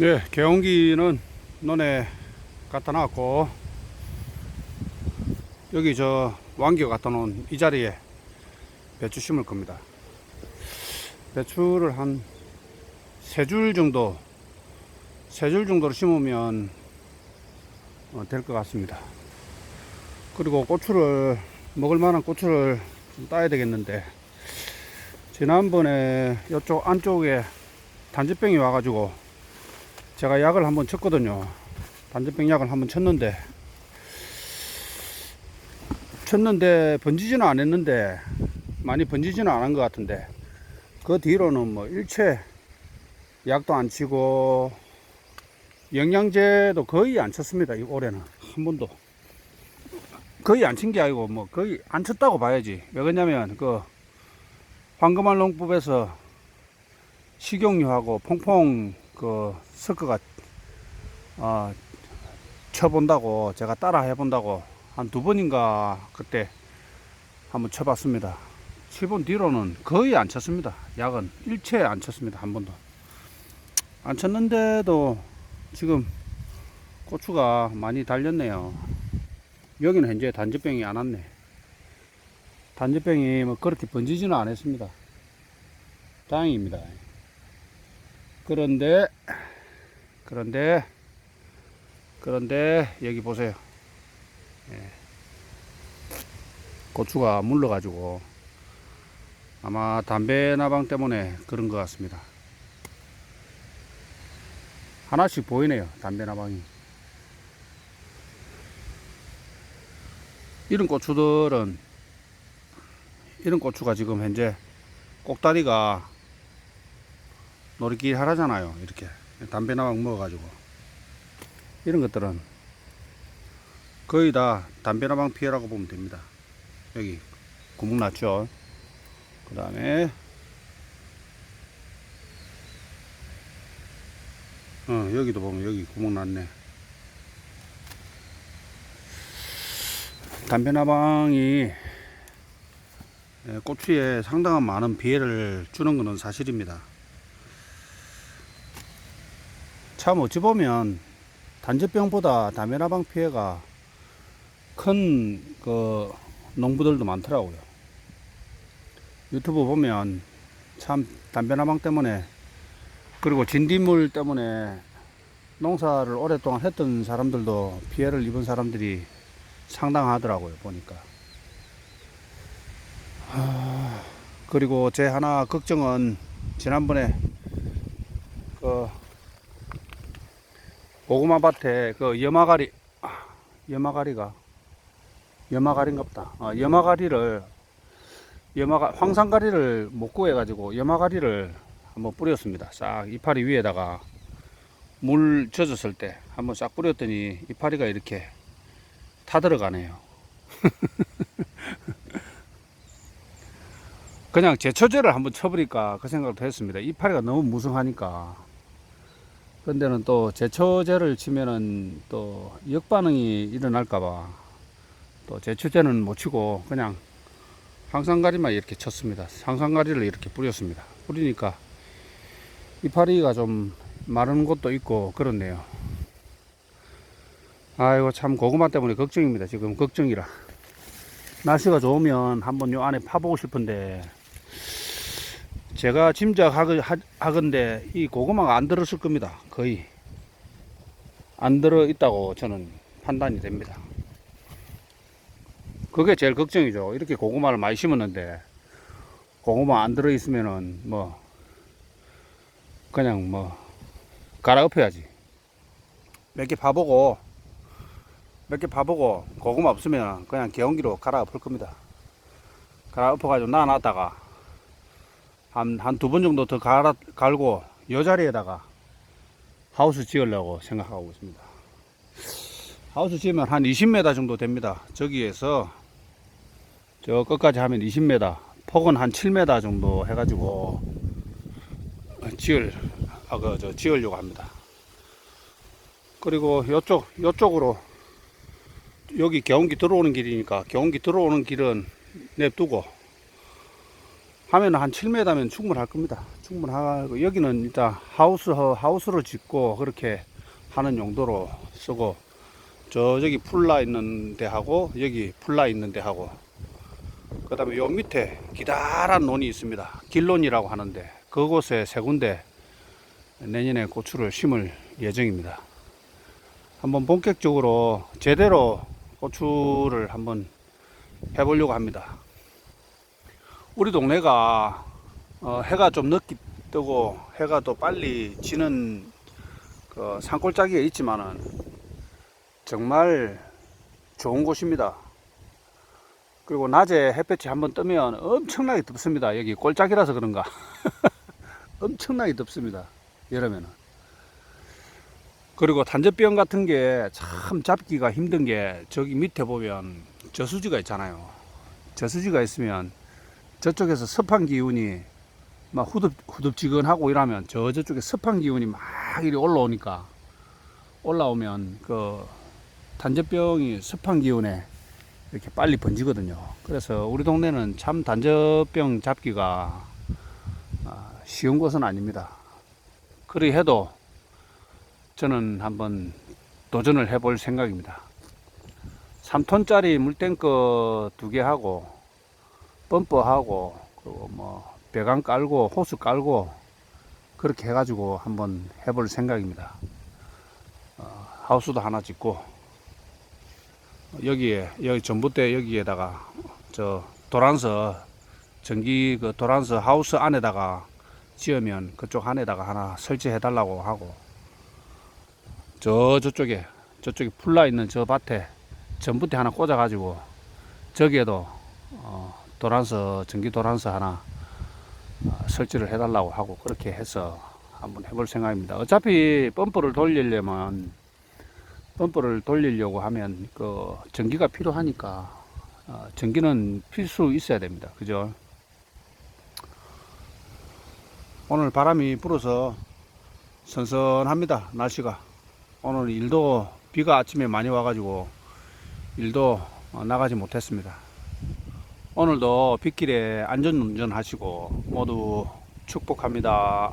네, 개운기는 논에 갖다 놨고 여기 저 왕기가 갖다 놓은 이 자리에 배추 심을 겁니다. 배추를 한 세 줄 정도, 세 줄 정도로 심으면 어, 될것 같습니다. 그리고 고추를 먹을 만한 고추를 좀 따야 되겠는데 지난번에 이쪽 안쪽에 단지병이 와가지고 제가 약을 한번 쳤거든요. 단지병 약을 한번 쳤는데 쳤는데 번지지는 않았는데 많이 번지지는 않은 것 같은데 그 뒤로는 뭐 일체 약도 안 치고 영양제도 거의 안 쳤습니다. 이 올해는 한 번도 거의 안 친 게 아니고 뭐 거의 안 쳤다고 봐야지. 왜 그러냐면 그 황금알 농법에서 식용유하고 퐁퐁 그 섞어가 어, 쳐본다고 제가 따라 해본다고 한 두 번인가 그때 한번 쳐봤습니다. 쳐본 뒤로는 거의 안 쳤습니다. 약은 일체 안 쳤습니다. 한 번도 안 쳤는데도 지금 고추가 많이 달렸네요. 여기는 현재 단지병이 안 왔네. 단지병이 뭐 그렇게 번지지는 않았습니다. 다행입니다. 그런데 그런데 그런데 여기 보세요. 예. 고추가 물러 가지고 아마 담배 나방 때문에 그런 것 같습니다. 하나씩 보이네요. 담배 나방이. 이런 고추들은 이런 고추가 지금 현재 꼭다리가 놀이길 하라잖아요. 이렇게 담배 나방 먹어가지고 이런 것들은 거의 다 담배 나방 피해라고 보면 됩니다. 여기 구멍 났죠. 그 다음에 어 여기도 보면 여기 구멍 났네. 담배 나방이 예, 고추에 상당한 많은 피해를 주는 것은 사실입니다. 참 어찌 보면 단지병보다 담배나방 피해가 큰 그 농부들도 많더라고요. 유튜브 보면 참 담배나방 때문에 그리고 진딧물 때문에 농사를 오랫동안 했던 사람들도 피해를 입은 사람들이 상당하더라고요 보니까. 하, 그리고 제 하나 걱정은 지난번에 고구마 밭에 그 염화가리 아, 염화가리가 염화가리인갑다. 어, 염화가리를 염화가 황산가리를 못 구해 가지고 염화가리를 한번 뿌렸습니다. 싹 이파리 위에다가 물 젖었을 때 한번 싹 뿌렸더니 이파리가 이렇게 타 들어가네요. 그냥 제초제를 한번 쳐버릴까 그 생각도 했습니다. 이파리가 너무 무성하니까. 근데는 또 제초제를 치면은 또 역반응이 일어날까봐 또 제초제는 못 치고 그냥 항산가리만 이렇게 쳤습니다. 항산가리를 이렇게 뿌렸습니다. 뿌리니까 이파리가 좀 마른 곳도 있고 그렇네요. 아이고 참 고구마 때문에 걱정입니다. 지금 걱정이라. 날씨가 좋으면 한번 요 안에 파보고 싶은데 제가 짐작하건데 이 고구마가 안 들었을 겁니다. 거의 안 들어 있다고 저는 판단이 됩니다. 그게 제일 걱정이죠. 이렇게 고구마를 많이 심었는데 고구마 안 들어 있으면은 뭐 그냥 뭐 갈아엎어야지. 몇개 파보고 몇개 파보고 고구마 없으면 그냥 개운기로 갈아엎을 겁니다. 갈아엎어가지고 놔놨다가 한, 한 두 번 정도 더 갈아, 갈고, 요 자리에다가 하우스 지으려고 생각하고 있습니다. 하우스 지으면 한 20m 정도 됩니다. 저기에서 저 끝까지 하면 20m, 폭은 한 7m 정도 해가지고 지을, 아, 그, 저, 지으려고 합니다. 그리고 요쪽, 요쪽으로 여기 경운기 들어오는 길이니까 경운기 들어오는 길은 냅두고 하면 한 7m면 충분할 겁니다. 충분하고 여기는 일단 하우스 하우스로 짓고 그렇게 하는 용도로 쓰고 저 저기 풀라 있는 데 하고 여기 풀라 있는 데 하고 그 다음에 요 밑에 기다란 논이 있습니다. 길론이라고 하는데 그곳에 세 군데 내년에 고추를 심을 예정입니다. 한번 본격적으로 제대로 고추를 한번 해보려고 합니다. 우리 동네가 어, 해가 좀 늦게 뜨고 해가 또 빨리 지는 그 산골짜기에 있지만은 정말 좋은 곳입니다. 그리고 낮에 햇볕이 한번 뜨면 엄청나게 덥습니다. 여기 꼴짝이라서 그런가. 엄청나게 덥습니다. 여름에는. 그리고 단저병 같은 게 참 잡기가 힘든 게 저기 밑에 보면 저수지가 있잖아요. 저수지가 있으면 저쪽에서 습한 기운이 막 후덥, 후덥지근하고 이러면 저 저쪽에 습한 기운이 막 이리 올라오니까 올라오면 그 단저병이 습한 기운에 이렇게 빨리 번지거든요. 그래서 우리 동네는 참 단저병 잡기가 아, 쉬운 것은 아닙니다. 그리 해도 저는 한번 도전을 해볼 생각입니다. 3톤짜리 물탱크 두 개 하고 펌프하고 그리고 뭐 배관 깔고 호스 깔고 그렇게 해가지고 한번 해볼 생각입니다. 어, 하우스도 하나 짓고 여기에 여기 전봇대 여기에다가 저 도란서 전기 그 도란서 하우스 안에다가 지으면 그쪽 안에다가 하나 설치해 달라고 하고 저 저쪽에 저쪽에 풀라 있는 저 밭에 전봇대 하나 꽂아 가지고 저기에도 어, 도란서 전기 도란서 하나 어, 설치를 해 달라고 하고 그렇게 해서 한번 해볼 생각입니다. 어차피 펌프를 돌리려면 펌프를 돌리려고 하면 그 전기가 필요하니까 어, 전기는 필수 있어야 됩니다. 그죠? 오늘 바람이 불어서 선선합니다. 날씨가 오늘 일도 비가 아침에 많이 와가지고 일도 어, 나가지 못했습니다. 오늘도 빗길에 안전 운전 하시고 모두 축복합니다.